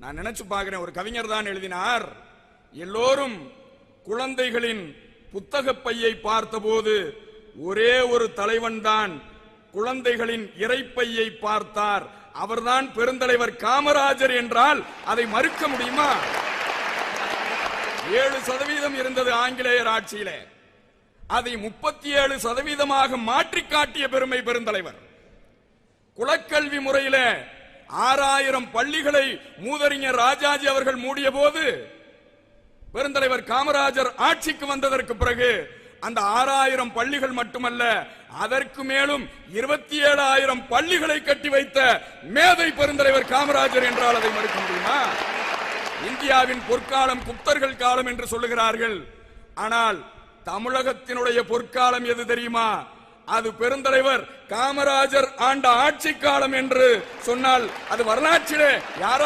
நான் நினைச்சு பார்க்கிறேன் ஒரு கவிஞர் தான் எழுதினார். எல்லோரும் குழந்தைகளின் புத்தக பையை பார்த்தபோது ஒரே ஒரு தலைவன் தான் குழந்தைகளின் இறைப்பையை பார்த்தார். அவர்தான் பெருந்தலைவர் காமராஜர் என்றால் அதை மறுக்க முடியுமா? ஏழு சதவீதம் இருந்தது ஆங்கிலேயர் ஆட்சியிலே. அதை முப்பத்தி ஏழு சதவீதமாக மாற்றி காட்டிய பெருமை பெருந்தலைவர். குலக்கல்வி முறையில ஆறாயிரம் பள்ளிகளை மூதறிஞர் ராஜாஜி அவர்கள் மூடிய போது பெருந்தலைவர் காமராஜர் ஆட்சிக்கு வந்ததற்கு பிறகு அந்த ஆறாயிரம் பள்ளிகள் மட்டுமல்ல அதற்கு மேலும் இருபத்தி ஏழாயிரம் பள்ளிகளை கட்டி வைத்த மேதை பெருந்தலைவர் காமராஜர் என்றால் அதை மறுக்க முடியுமா? இந்தியாவின் பொற்காலம் குப்தர்கள் காலம் என்று சொல்லுகிறார்கள். ஆனால் தமிழகத்தினுடைய பொற்காலம் எது தெரியுமா? அது பெருந்தலைவர் காமராஜர் ஆண்ட ஆட்சி காலம் என்று சொன்னால் அது வரலாற்றிலே யாரா